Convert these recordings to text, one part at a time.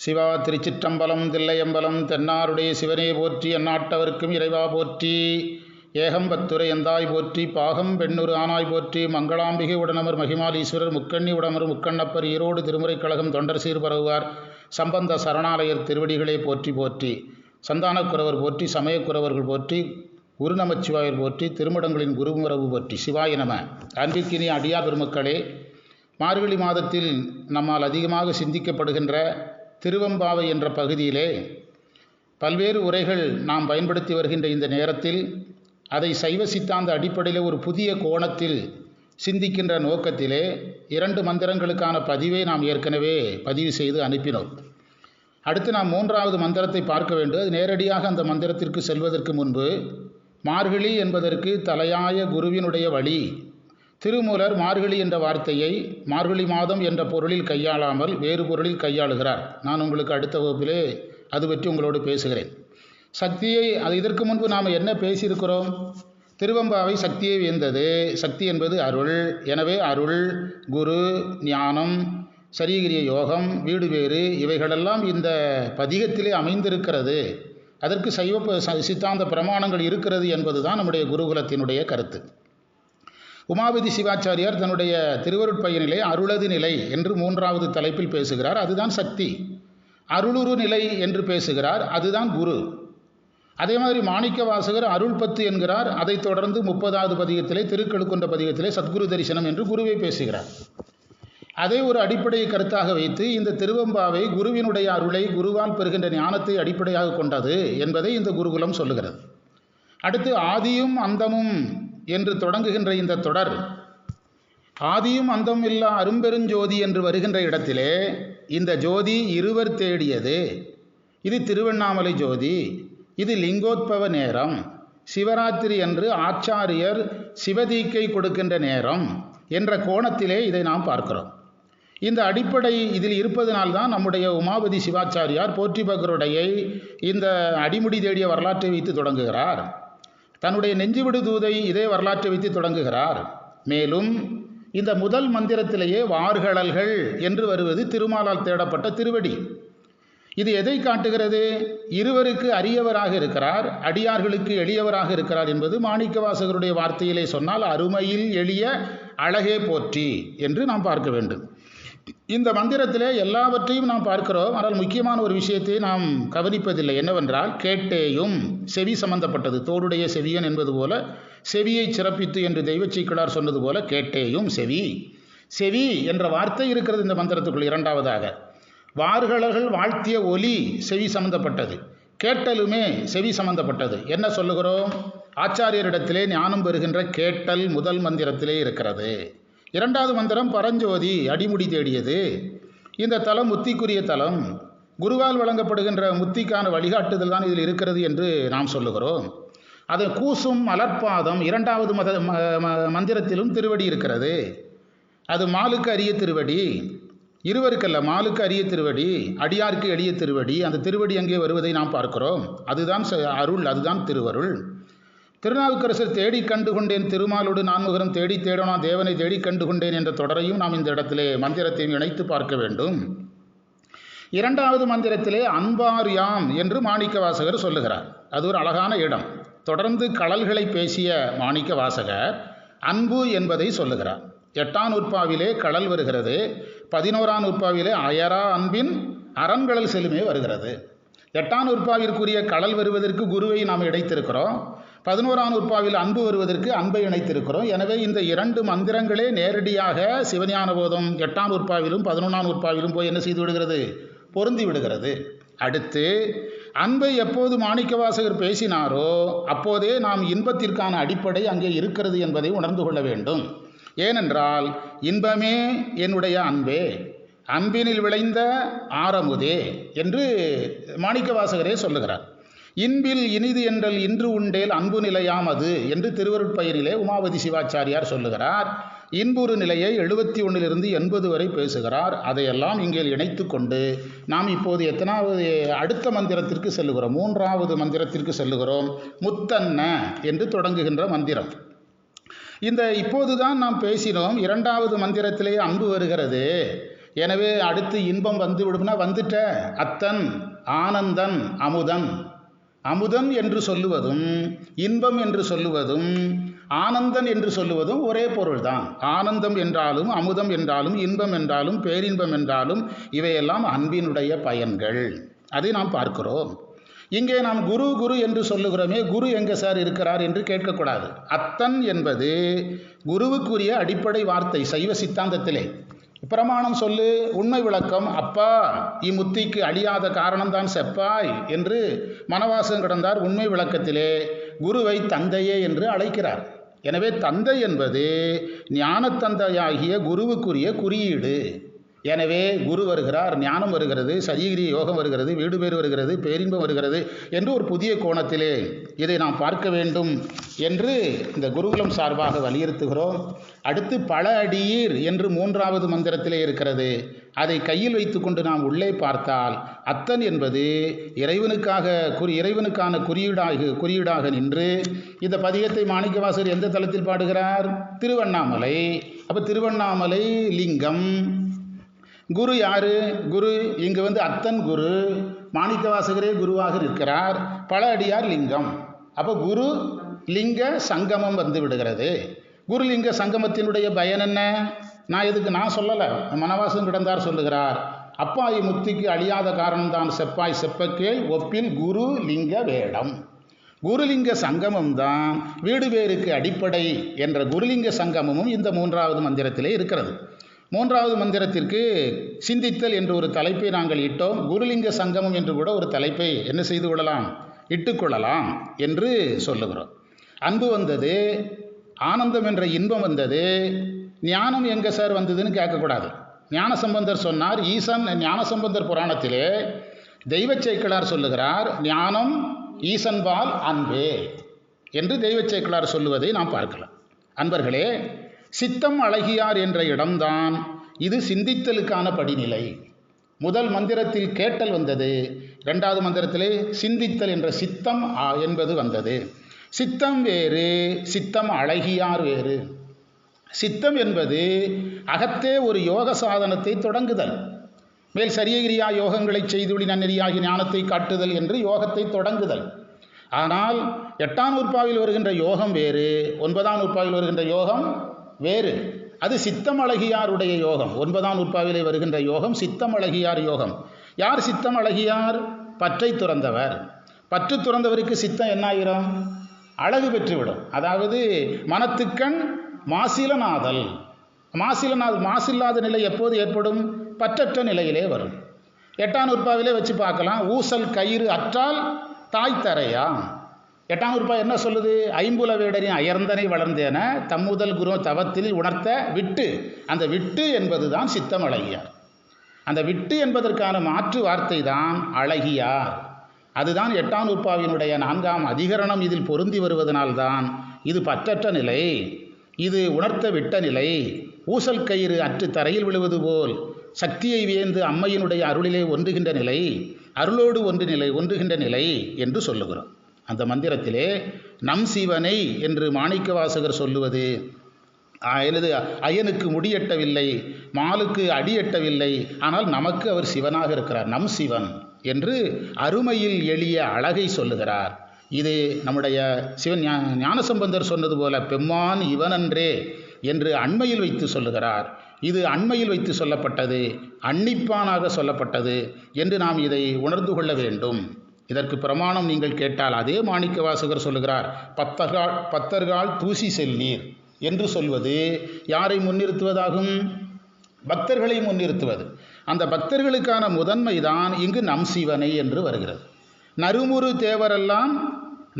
சிவா திருச்சிற்றம்பலம் தில்லையம்பலம் தென்னாருடைய சிவனே போற்றி அந்நாட்டவர்க்கும் இறைவா போற்றி. ஏகம்பத்துரை எந்தாய் போற்றி பாகம் பெண்ணூர் ஆனாய் போற்றி. மங்களாம்பிகை உடனமர் மகிமாலீஸ்வரர் முக்கண்ணி உடமர் முக்கண்ணப்பர் ஈரோடு திருமுறைக் கழகம் தொண்டர் சீர் பரவுவார். சம்பந்த சரணாலயர் திருவடிகளே போற்றி போற்றி. சந்தானக்குறவர் போற்றி சமயக்குறவர்கள் போற்றி. குருநமச்சிவாயர் போற்றி திருமடங்களின் குருமரபு போற்றி. சிவாய நம. அன்பிற்கினிய அடியா பெருமக்களே மார்கழி மாதத்தில் நம்மால் அதிகமாக சிந்திக்கப்படுகின்ற திருவம்பாவை என்ற பகுதியிலே பல்வேறு உரைகள் நாம் பயன்படுத்தி வருகின்ற இந்த நேரத்தில் அதை சைவ சித்தாந்த அடிப்படையில் ஒரு புதிய கோணத்தில் சிந்திக்கின்ற நோக்கத்திலே இரண்டு மந்திரங்களுக்கான பதிவை நாம் ஏற்கனவே பதிவு செய்து அனுப்பினோம். அடுத்து நாம் மூன்றாவது மந்திரத்தை பார்க்க வேண்டும். அது நேரடியாக அந்த மந்திரத்திற்கு செல்வதற்கு முன்பு மார்கழி என்பதற்கு தலையாய குருவினுடைய வழி திருமூலர் மார்கழி என்ற வார்த்தையை மார்கழி மாதம் என்ற பொருளில் கையாளாமல் வேறு பொருளில் கையாளுகிறார். நான் உங்களுக்கு அடுத்த வகுப்பிலே அது பற்றி உங்களோடு பேசுகிறேன். சக்தியை அது இதற்கு முன்பு நாம் என்ன பேசியிருக்கிறோம்? திருவம்பாவை சக்தியை வியந்தது சக்தி என்பது அருள். எனவே அருள் குரு ஞானம் சரீகிரிய யோகம் வீடு வேறு இவைகளெல்லாம் இந்த பதிகத்திலே அமைந்திருக்கிறது. அதற்கு சைவ சித்தாந்த பிரமாணங்கள் இருக்கிறது என்பதுதான் நம்முடைய குருகுலத்தினுடைய கருத்து. உமாபதி சிவாச்சாரியார் தன்னுடைய திருவருட்பயனிலே அருளது நிலை என்று மூன்றாவது தலைப்பில் பேசுகிறார். அதுதான் சக்தி. அருளுரு நிலை என்று பேசுகிறார். அதுதான் குரு. அதே மாதிரி மாணிக்க வாசகர் அருள் பத்து என்கிறார். அதைத் தொடர்ந்து முப்பதாவது பதிகத்திலே திருக்கழுக்குன்ற பதிகத்திலே சத்குரு தரிசனம் என்று குருவை பேசுகிறார். அதை ஒரு அடிப்படையை கருத்தாக வைத்து இந்த திருவம்பாவை குருவினுடைய அருளை குருவால் பெறுகின்ற ஞானத்தை அடிப்படையாக கொண்டது என்பதை இந்த குருகுலம் சொல்லுகிறது. அடுத்து ஆதியும் அந்தமும் என்று தொடங்குகின்ற இந்த தொடர் ஆதியும் அந்தம் இல்லா அரும்பெருஞ்சோதி என்று வருகின்ற இடத்திலே இந்த ஜோதி இருவர் தேடியது. இது திருவண்ணாமலை ஜோதி இது லிங்கோத்பவ நேரம் சிவராத்திரி என்று ஆச்சாரியர் சிவதீக்கை கொடுக்கின்ற நேரம் என்ற கோணத்திலே இதை நாம் பார்க்கிறோம். இந்த அடிப்படை இதில் இருப்பதனால்தான் நம்முடைய உமாபதி சிவாச்சாரியார் போற்றி பகருடையை இந்த அடிமுடி தேடிய வரலாற்றை வைத்து தொடங்குகிறார். தன்னுடைய நெஞ்சுவிடு தூதை இதே வரலாற்றை வைத்து தொடங்குகிறார். மேலும் இந்த முதல் மந்திரத்திலேயே வார்கழல்கள் என்று வருவது திருமாலால் தேடப்பட்ட திருவடி. இது எதை காட்டுகிறது? இருவருக்கு அரியவராக இருக்கிறார் அடியார்களுக்கு எளியவராக இருக்கிறார் என்பது மாணிக்கவாசகருடைய வார்த்தையிலே சொன்னால் அருமையில் எளிய அழகே போற்றி என்று நாம் பார்க்க வேண்டும். இந்த மந்திரத்திலே எல்லாவற்றையும் நாம் பார்க்கிறோம். ஆனால் முக்கியமான ஒரு விஷயத்தை நாம் கவனிப்பதில்லை. என்னவென்றால் கேட்டேயும் செவி சம்பந்தப்பட்டது. தோடுடைய செவியன் என்பது போல செவியை சிறப்பித்து என்று தெய்வச்சீக்கிழார் சொன்னது போல கேட்டேயும் செவி. செவி என்ற வார்த்தை இருக்கிறது இந்த மந்திரத்துக்குள். இரண்டாவதாக வார்களர்கள் வாழ்த்திய ஒலி செவி சம்பந்தப்பட்டது. கேட்டலுமே செவி சம்பந்தப்பட்டது. என்ன சொல்லுகிறோம்? ஆச்சாரியரிடத்திலே ஞானம் பெறுகின்ற கேட்டல் முதல் மந்திரத்திலே இருக்கிறது. இரண்டாவது மந்திரம் பரஞ்சோதி அடிமுடி தேடியது. இந்த தலம் முத்திக்குரிய தலம். குருவால் வழங்கப்படுகின்ற முத்திக்கான வழிகாட்டுதல் தான் இதில் இருக்கிறது என்று நாம் சொல்லுகிறோம். அது கூசும் மலர்பாதம் இரண்டாவது மத மந்திரத்திலும் திருவடி இருக்கிறது. அது மாலுக்கு அரிய திருவடி இருவருக்கல்ல மாலுக்கு அரிய திருவடி அடியாருக்கு எளிய திருவடி அந்த திருவடி அங்கே வருவதை நாம் பார்க்கிறோம். அதுதான் அருள் அதுதான் திருவருள். திருநாவுக்கரசர் தேடி கண்டு கொண்டேன் திருமாலோடு நான்முகரம் தேடி தேடனா தேவனை தேடி கண்டு கொண்டேன் என்ற தொடரையும் நாம் இந்த இடத்திலே மந்திரத்தையும் இணைத்து பார்க்க வேண்டும். இரண்டாவது மந்திரத்திலே அன்பார் யாம் என்று மாணிக்க வாசகர் சொல்லுகிறார். அது ஒரு அழகான இடம். தொடர்ந்து கடல்களை பேசிய மாணிக்க வாசகர் அன்பு என்பதை சொல்லுகிறார். எட்டாம் நூற்பாவிலே கடல் வருகிறது. பதினோராம் நூற்பாவிலே அயரா அன்பின் அரண்கடல் செலுமே வருகிறது. எட்டாம் நூற்பாவிற்குரிய கடல் வருவதற்கு குருவை நாம் இடைத்திருக்கிறோம். பதினோராம் நூற்பாவில் அன்பு வருவதற்கு அன்பை இணைத்திருக்கிறோம். எனவே இந்த இரண்டு மந்திரங்களே நேரடியாக சிவஞான போதம் எட்டாம் நூற்பாவிலும் பதினொன்றாம் நூற்பாவிலும் போய் என்ன செய்து விடுகிறது? பொருந்தி விடுகிறது. அடுத்து அன்பை எப்போது மாணிக்கவாசகர் பேசினாரோ அப்போதே நாம் இன்பத்திற்கான அடிப்படை அங்கே இருக்கிறது என்பதை உணர்ந்து கொள்ள வேண்டும். ஏனென்றால் இன்பமே என்னுடைய அன்பே அன்பினில் விளைந்த ஆரமுதே என்று மாணிக்கவாசகரே சொல்லுகிறார். இன்பில் இனிது என்றல் இன்று உண்டேல் அன்பு நிலையாம் அது என்று திருவருட்பயனிலே உமாவதி சிவாச்சாரியார் சொல்லுகிறார். இன்புறு நிலையை எழுபத்தி ஒன்றிலிருந்து எண்பது வரை பேசுகிறார். அதையெல்லாம் இங்கே இணைத்து கொண்டு நாம் இப்போது எத்தனாவது அடுத்த மந்திரத்திற்கு செல்லுகிறோம். மூன்றாவது மந்திரத்திற்கு செல்லுகிறோம். முத்தன்ன என்று தொடங்குகின்ற மந்திரம். இந்த இப்போதுதான் நாம் பேசினோம். இரண்டாவது மந்திரத்திலேயே அன்பு வருகிறது. எனவே அடுத்து இன்பம் வந்து விடும்னா வந்துட்ட. அத்தன் ஆனந்தன் அமுதன். அமுதம் என்று சொல்லுவதும் இன்பம் என்று சொல்லுவதும் ஆனந்தன் என்று சொல்லுவதும் ஒரே பொருள்தான். ஆனந்தம் என்றாலும் அமுதம் என்றாலும் இன்பம் என்றாலும் பேரின்பம் என்றாலும் இவையெல்லாம் அன்பினுடைய பயன்கள். அதை நாம் பார்க்கிறோம். இங்கே நாம் குரு குரு என்று சொல்லுகிறோமே குரு எங்கே சார் இருக்கிறார் என்று கேட்கக்கூடாது. அத்தன் என்பது குருவுக்குரிய அடிப்படை வார்த்தை சைவ சித்தாந்தத்திலே. பிரமாணம் சொல்லு உண்மை விளக்கம் அப்பா இம்முத்திக்கு அழியாத காரணம்தான் செப்பாய் என்று மனவாசம் கிடந்தார் உண்மை விளக்கத்திலே. குருவை தந்தையே என்று அழைக்கிறார். எனவே தந்தை என்பது ஞானத்தந்தையாகிய குருவுக்குரிய குறியீடு. எனவே குரு வருகிறார் ஞானம் வருகிறது சரீகிரி யோகம் வருகிறது வீடு பேர் வருகிறது பேரின்பம் வருகிறது என்று ஒரு புதிய கோணத்திலே இதை நாம் பார்க்க வேண்டும் என்று இந்த குருகுலம் சார்பாக வலியுறுத்துகிறோம். அடுத்து பல அடியீர் என்று மூன்றாவது மந்திரத்திலே இருக்கிறது. அதை கையில் வைத்துக்கொண்டு நாம் உள்ளே பார்த்தால் அத்தன் என்பது இறைவனுக்காக குறி இறைவனுக்கான குறியீடாக குறியீடாக நின்று இந்த பதிகத்தை மாணிக்கவாசர் எந்த தளத்தில் பாடுகிறார்? திருவண்ணாமலை. அப்போ திருவண்ணாமலை லிங்கம். குரு யாரு? குரு இங்கு வந்து அத்தன் குரு மாணிக்கவாசகரே குருவாக இருக்கிறார் பல அடியார் லிங்கம். அப்போ குரு லிங்க சங்கமம் வந்து விடுகிறது. குருலிங்க சங்கமத்தினுடைய பயன் என்ன? நான் எதுக்கு நான் சொல்லலை. மனவாசம் கிடந்தார் சொல்லுகிறார். அப்பாய் முத்திக்கு அழியாத காரணம்தான் செப்பாய் செப்பக்கேள் ஒப்பில் குரு லிங்க வேடம். குருலிங்க சங்கமம் தான் வீடு வேருக்கு அடிப்படை என்ற குருலிங்க சங்கமமும் இந்த மூன்றாவது மந்திரத்திலே இருக்கிறது. மூன்றாவது மந்திரத்திற்கு சிந்தித்தல் என்ற ஒரு தலைப்பை நாங்கள் இட்டோம். குருலிங்க சங்கமம் என்று கூட ஒரு தலைப்பை என்ன செய்து கொள்ளலாம்? இட்டுக்கொள்ளலாம் என்று சொல்லுகிறோம். அன்பு வந்தது ஆனந்தம் என்ற இன்பம் வந்தது ஞானம் எங்கே சார் வந்ததுன்னு கேட்கக்கூடாது. ஞானசம்பந்தர் சொன்னார் ஈசன் ஞானசம்பந்தர் புராணத்திலே தெய்வ சேக்கிழார் சொல்லுகிறார் ஞானம் ஈசன்பால் அன்பே என்று தெய்வ சேக்கிழார் சொல்லுவதை நாம் பார்க்கலாம். அன்பர்களே சித்தம் அழகியார் என்ற இடம்தான். இது சிந்தித்தலுக்கான படிநிலை. முதல் மந்திரத்தில் கேட்டல் வந்தது. இரண்டாவது மந்திரத்திலே சிந்தித்தல் என்ற சித்தம் ஆ என்பது வந்தது. சித்தம் வேறு சித்தம் அழகியார் வேறு. சித்தம் என்பது அகத்தே ஒரு யோக சாதனத்தை தொடங்குதல். மேல் சரியகிரியா யோகங்களை செய்துளி நன்னெறியாகி ஞானத்தை காட்டுதல் என்று யோகத்தை தொடங்குதல். ஆனால் எட்டாம் நூற்பாவில் வருகின்ற யோகம் வேறு ஒன்பதாம் நூற்பாவில் வருகின்ற யோகம் வேறு. அது சித்தம் அழகியாருடைய யோகம். ஒன்பதாம் நூற்பாவிலே வருகின்ற யோகம் சித்தம் அழகியார் யோகம். யார் சித்தம் அழகியார் பற்றை துறந்தவர். பற்று துறந்தவருக்கு சித்தம் என்னாயிரும்? அழகு பெற்றுவிடும். அதாவது மனத்துக்கண் மாசிலநாதல் மாசிலநாத மாசில்லாத நிலை எப்போது ஏற்படும்? பற்றற்ற நிலையிலே வரும். எட்டாம் நூற்பாவிலே வச்சு பார்க்கலாம். ஊசல் கயிறு அற்றால் தாய் தரையா? எட்டாம் நூற்பா என்ன சொல்லுது? ஐம்புல வேடரின் அயர்ந்தனை வளர்ந்தேன தம்முதல் குரு தவத்தில் உணர்த்த விட்டு. அந்த விட்டு என்பது தான் சித்தம் அழகியார். அந்த விட்டு என்பதற்கான மாற்று வார்த்தை தான் அழகியார். அதுதான் எட்டாம் நூற்பாவினுடைய நான்காம் அதிகரணம். இதில் பொருந்தி வருவதனால்தான் இது பற்றற்ற நிலை. இது உணர்த்த விட்ட நிலை. ஊசல் கயிறு அற்று தரையில் விழுவது போல் சக்தியை வியந்து அம்மையினுடைய அருளிலே ஒன்றுகின்ற நிலை அருளோடு ஒன்று நிலை ஒன்றுகின்ற நிலை என்று சொல்லுகிறோம். அந்த மந்திரத்திலே நம் சிவனை என்று மாணிக்க வாசகர் சொல்லுவது எனது அயனுக்கு முடியெட்டவில்லை மாலுக்கு அடியெட்டவில்லை ஆனால் நமக்கு அவர் சிவனாக இருக்கிறார். நம் சிவன் என்று அருமையில் எளிய அழகை சொல்லுகிறார். இது நம்முடைய சிவன் ஞானசம்பந்தர் சொன்னது போல பெம்மான் இவனன்றே என்று அண்மையில் வைத்து சொல்லுகிறார். இது அண்மையில் வைத்து சொல்லப்பட்டது அன்னிப்பானாக சொல்லப்பட்டது என்று நாம் இதை உணர்ந்து கொள்ள வேண்டும். இதற்கு பிரமாணம் நீங்கள் கேட்டால் அதே மாணிக்க வாசகர் சொல்லுகிறார் பத்தர்கால் பத்தர்கால் தூசி செல்லீர் என்று சொல்வது யாரை முன்னிறுத்துவதாகும்? பக்தர்களை முன்னிறுத்துவது. அந்த பக்தர்களுக்கான முதன்மை தான் இங்கு நம் சிவனை என்று வருகிறது. நறுமுறு தேவரெல்லாம்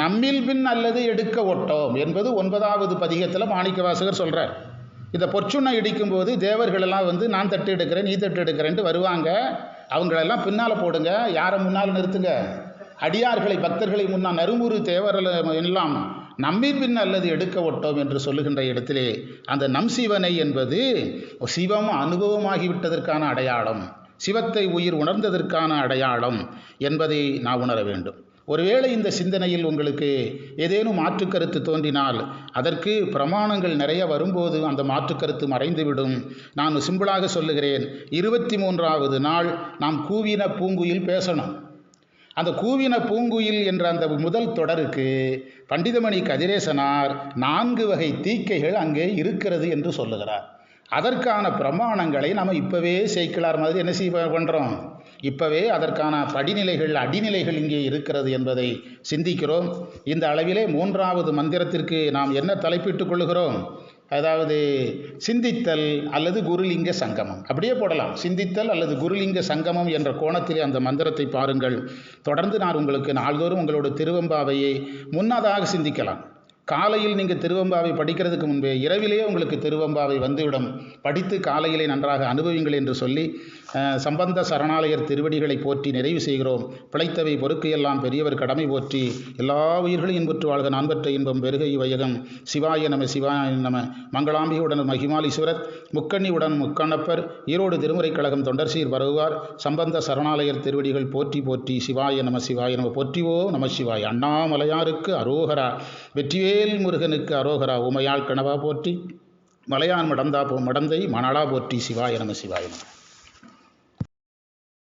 நம்மில் பின் அல்லது எடுக்க ஒட்டோம் என்பது ஒன்பதாவது பதிகத்தில் மாணிக்கவாசகர் சொல்கிறார் இந்த பொற்சுண்ணை இடிக்கும்போது தேவர்களெல்லாம் வந்து நான் தட்டு எடுக்கிறேன் நீ தட்டு எடுக்கிறேன்ட்டு வருவாங்க. அவங்களெல்லாம் பின்னால் போடுங்க யாரை முன்னால் நிறுத்துங்க? அடியார்களை பக்தர்களை முன்னால் நறுமுறு தேவர்கள் எல்லாம் நம்மின் பின் அல்லது எடுக்க ஒட்டோம் என்று சொல்லுகின்ற இடத்திலே அந்த நம் சிவனை என்பது சிவம் அனுபவமாகிவிட்டதற்கான அடையாளம் சிவத்தை உயிர் உணர்ந்ததற்கான அடையாளம் என்பதை நான் உணர வேண்டும். ஒருவேளை இந்த சிந்தனையில் உங்களுக்கு ஏதேனும் மாற்று கருத்து தோன்றினால் அதற்கு பிரமாணங்கள் நிறைய வரும்போது அந்த மாற்று கருத்து மறைந்துவிடும். நான் சிம்பிளாக சொல்லுகிறேன் இருபத்தி மூன்றாவது நாள் நாம் கூவின பூங்குயில் பேசணும். அந்த கூவின பூங்குயில் என்ற அந்த முதல் தொடருக்கு பண்டிதமணி கதிரேசனார் நான்கு வகை தீக்கைகள் அங்கே இருக்கிறது என்று சொல்லுகிறார். அதற்கான பிரமாணங்களை நம்ம இப்போவே சேர்க்கலார் மாதிரி என்ன செய்ய பண்ணுறோம் இப்போவே அதற்கான படிநிலைகள் அடிநிலைகள் இங்கே இருக்கிறது என்பதை சிந்திக்கிறோம். இந்த அளவிலே மூன்றாவது மந்திரத்திற்கு நாம் என்ன தலைப்பிட்டுக் கொள்கிறோம் அதாவது சிந்தித்தல் அல்லது குருலிங்க சங்கமம். அப்படியே போடலாம். சிந்தித்தல் அல்லது குருலிங்க சங்கமம் என்ற கோணத்திலே அந்த மந்திரத்தை பாருங்கள். தொடர்ந்து நான் உங்களுக்கு நாள்தோறும் உங்களோட திருவம்பாவையை முன்னதாக சிந்திக்கலாம். காலையில் நீங்கள் திருவம்பாவை படிக்கிறதுக்கு முன்பே இரவிலேயே உங்களுக்கு திருவம்பாவை வந்துவிடும். படித்து காலையிலே நன்றாக அனுபவிங்கள் என்று சொல்லி சம்பந்த சரணாலயர் திருவடிகளை போற்றி நிறைவு செய்கிறோம். பிழைத்தவை பொறுக்கு எல்லாம் பெரியவர் கடமை போற்றி எல்லா உயிர்களும் இன்புற்று வாழ்க நான்பற்ற இன்பம் பெருகை வையகம். சிவாய நம சிவாய நம. மங்களாம்பிகையுடன் மகிமாலீஸ்வரர் முக்கண்ணியுடன் முக்கண்ணப்பர் ஈரோடு திருமுறை கழகம் தொண்டர் சீர் வருவார். சம்பந்த சரணாலயர் திருவடிகள் போற்றி போற்றி சிவாய நம சிவாய நம. போற்றிவோ நம சிவாய். அண்ணாமலையாருக்கு அரோகரா. வெற்றிவேல் முருகனுக்கு அரோகரா. உமையாள் கனவா போற்றி மலையான் மடந்தா போ மடந்தை மணலா போற்றி சிவாய நம சிவாய நம.